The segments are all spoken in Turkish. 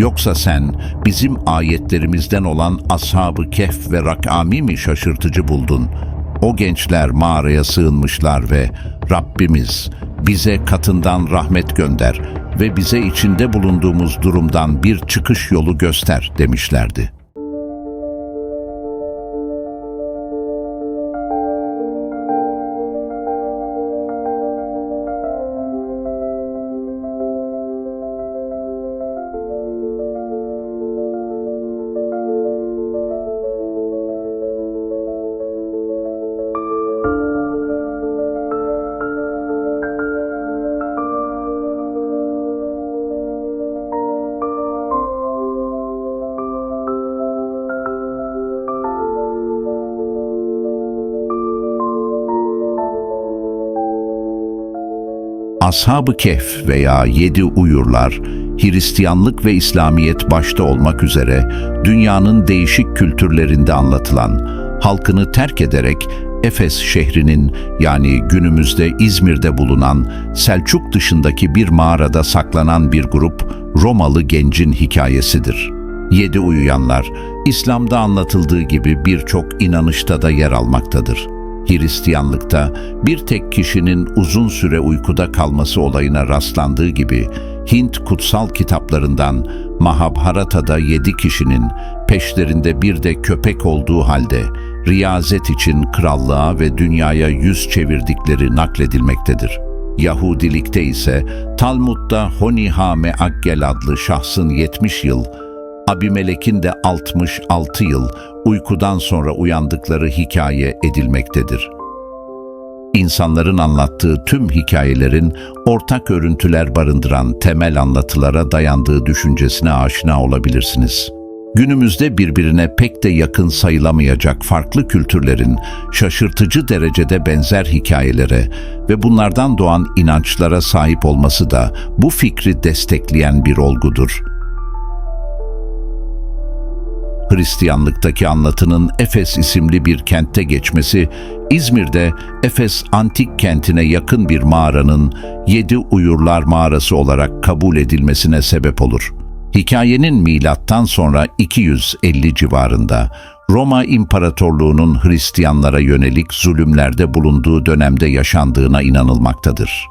Yoksa sen bizim ayetlerimizden olan Ashab-ı Kehf ve Rakami mi şaşırtıcı buldun? O gençler mağaraya sığınmışlar ve Rabbimiz bize katından rahmet gönder ve bize içinde bulunduğumuz durumdan bir çıkış yolu göster demişlerdi. Ashab-ı Kehf veya Yedi Uyurlar, Hristiyanlık ve İslamiyet başta olmak üzere dünyanın değişik kültürlerinde anlatılan, halkını terk ederek Efes şehrinin yani günümüzde İzmir'de bulunan Selçuk dışındaki bir mağarada saklanan bir grup Romalı gencin hikayesidir. Yedi uyuyanlar, İslam'da anlatıldığı gibi birçok inanışta da yer almaktadır. Hristiyanlıkta bir tek kişinin uzun süre uykuda kalması olayına rastlandığı gibi Hint kutsal kitaplarından Mahabharata'da yedi kişinin peşlerinde bir de köpek olduğu halde riyazet için krallığa ve dünyaya yüz çevirdikleri nakledilmektedir. Yahudilikte ise Talmud'da Honihame Aggel adlı şahsın 70 yıl Abimelek'in de 66 yıl uykudan sonra uyandıkları hikaye edilmektedir. İnsanların anlattığı tüm hikayelerin ortak örüntüler barındıran temel anlatılara dayandığı düşüncesine aşina olabilirsiniz. Günümüzde birbirine pek de yakın sayılamayacak farklı kültürlerin şaşırtıcı derecede benzer hikayelere ve bunlardan doğan inançlara sahip olması da bu fikri destekleyen bir olgudur. Hristiyanlıktaki anlatının Efes isimli bir kentte geçmesi, İzmir'de Efes antik kentine yakın bir mağaranın Yedi Uyurlar Mağarası olarak kabul edilmesine sebep olur. Hikayenin milattan sonra 250 civarında Roma İmparatorluğu'nun Hristiyanlara yönelik zulümlerde bulunduğu dönemde yaşandığına inanılmaktadır.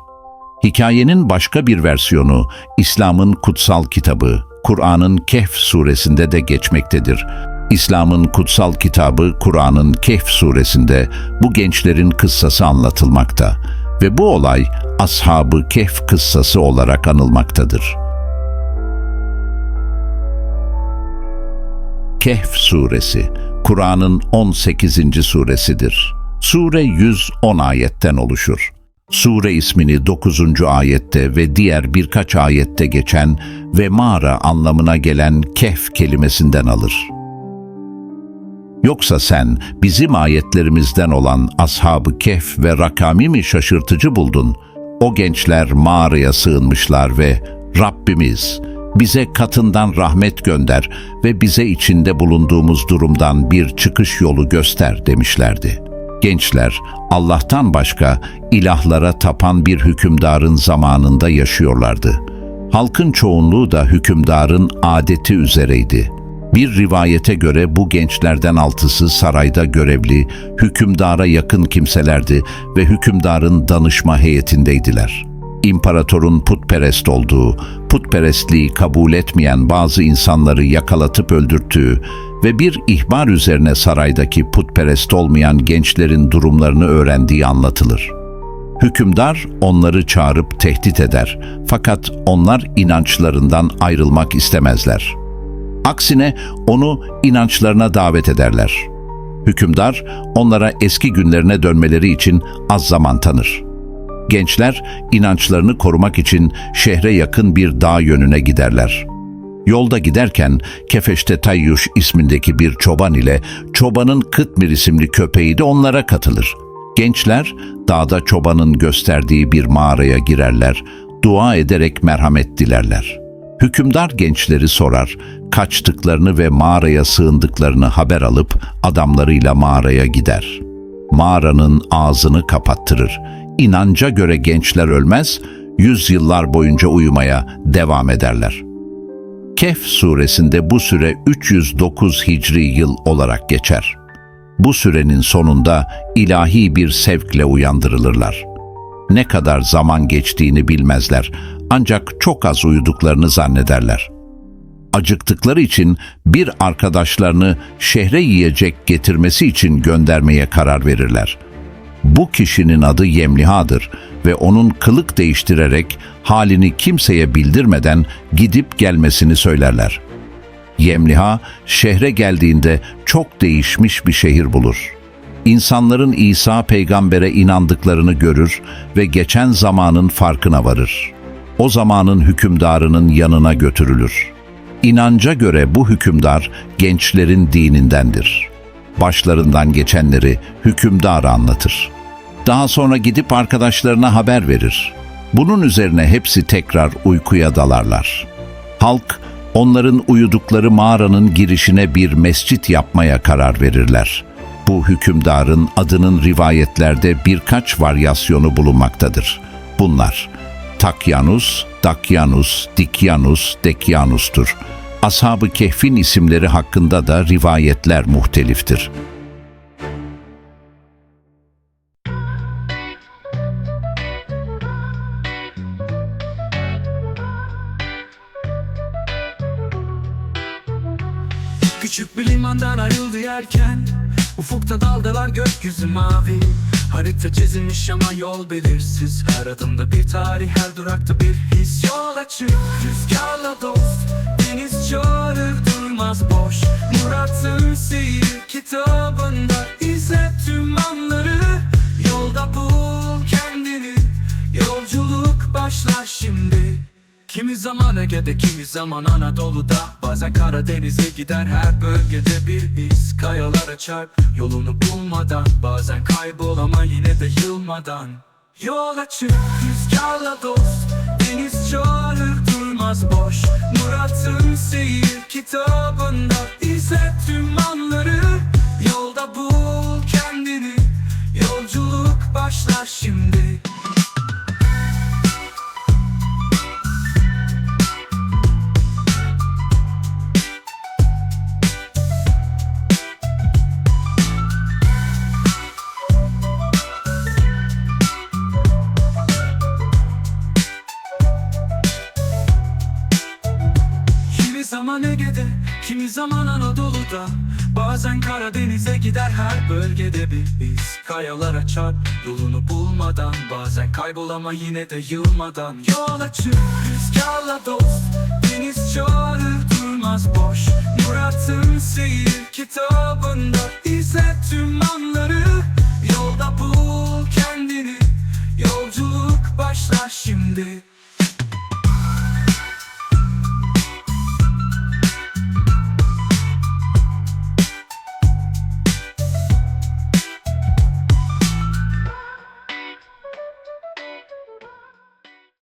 Hikayenin başka bir versiyonu İslam'ın kutsal kitabı Kur'an'ın Kehf suresinde de geçmektedir. İslam'ın kutsal kitabı Kur'an'ın Kehf suresinde bu gençlerin kıssası anlatılmakta ve bu olay Ashab-ı Kehf kıssası olarak anılmaktadır. Kehf suresi, Kur'an'ın 18. suresidir. Sure 110 ayetten oluşur. Sure ismini 9. ayette ve diğer birkaç ayette geçen ve mağara anlamına gelen kehf kelimesinden alır. Yoksa sen bizim ayetlerimizden olan Ashab-ı Kehf ve Rakami mi şaşırtıcı buldun? O gençler mağaraya sığınmışlar ve Rabbimiz bize katından rahmet gönder ve bize içinde bulunduğumuz durumdan bir çıkış yolu göster demişlerdi.'' Gençler, Allah'tan başka ilahlara tapan bir hükümdarın zamanında yaşıyorlardı. Halkın çoğunluğu da hükümdarın adeti üzereydi. Bir rivayete göre bu gençlerden altısı sarayda görevli, hükümdara yakın kimselerdi ve hükümdarın danışma heyetindeydiler. İmparatorun putperest olduğu, putperestliği kabul etmeyen bazı insanları yakalatıp öldürttüğü ve bir ihbar üzerine saraydaki putperest olmayan gençlerin durumlarını öğrendiği anlatılır. Hükümdar onları çağırıp tehdit eder fakat onlar inançlarından ayrılmak istemezler. Aksine onu inançlarına davet ederler. Hükümdar onlara eski günlerine dönmeleri için az zaman tanır. Gençler inançlarını korumak için şehre yakın bir dağ yönüne giderler.'' Yolda giderken Kefeşte Tayyuş ismindeki bir çoban ile çobanın Kıtmir isimli köpeği de onlara katılır. Gençler dağda çobanın gösterdiği bir mağaraya girerler, dua ederek merhamet dilerler. Hükümdar gençleri sorar, kaçtıklarını ve mağaraya sığındıklarını haber alıp adamlarıyla mağaraya gider. Mağaranın ağzını kapattırır. İnanca göre gençler ölmez, yüzyıllar boyunca uyumaya devam ederler.'' Kehf suresinde bu süre 309 Hicri yıl olarak geçer. Bu sürenin sonunda ilahi bir sevkle uyandırılırlar. Ne kadar zaman geçtiğini bilmezler ancak çok az uyuduklarını zannederler. Acıktıkları için bir arkadaşlarını şehre yiyecek getirmesi için göndermeye karar verirler. Bu kişinin adı Yemliha'dır ve onun kılık değiştirerek halini kimseye bildirmeden gidip gelmesini söylerler. Yemliha şehre geldiğinde çok değişmiş bir şehir bulur. İnsanların İsa peygambere inandıklarını görür ve geçen zamanın farkına varır. O zamanın hükümdarının yanına götürülür. İnanca göre bu hükümdar gençlerin dinindendir. Başlarından geçenleri hükümdara anlatır. Daha sonra gidip arkadaşlarına haber verir. Bunun üzerine hepsi tekrar uykuya dalarlar. Halk onların uyudukları mağaranın girişine bir mescit yapmaya karar verirler. Bu hükümdarın adının rivayetlerde birkaç varyasyonu bulunmaktadır. Bunlar Takyanus, Dakyanus, Dikyanus, Dekyanus'tur. Ashab-ı Kehf'in isimleri hakkında da rivayetler muhteliftir. Küçük bir limandan ayrıldı yerken Ufukta dalgalar gökyüzü mavi Harita çizilmiş ama yol belirsiz. Her adımda bir tarih her durakta bir his. Yol açık rüzgarla dost. Deniz çağırır durmaz boş. Murat'ın seyir kitabında izle tüm anları zaman Ege'de kimi zaman Anadolu'da. Bazen Karadeniz'e gider her bölgede bir iz Kayalara çarp. Yolunu bulmadan Bazen kaybol ama yine de yılmadan. Yol açık rüzgarla dost Deniz çağırır durmaz boş. Murat'ın seyir kitabında izle tüm anları Yolda bul kendini Yolculuk başlar şimdi zaman Ege'de Kimi zaman Anadolu'da Bazen Karadeniz'e gider her bölgede bir biz. Kayalara çarp yolunu bulmadan Bazen kaybolama yine de yılmadan. Yola çık rüzgarla dost Deniz çağırır durmaz. Boş Murat'ın seyir kitabında izle tüm anları. Yolda bul kendini Yolculuk başlar şimdi.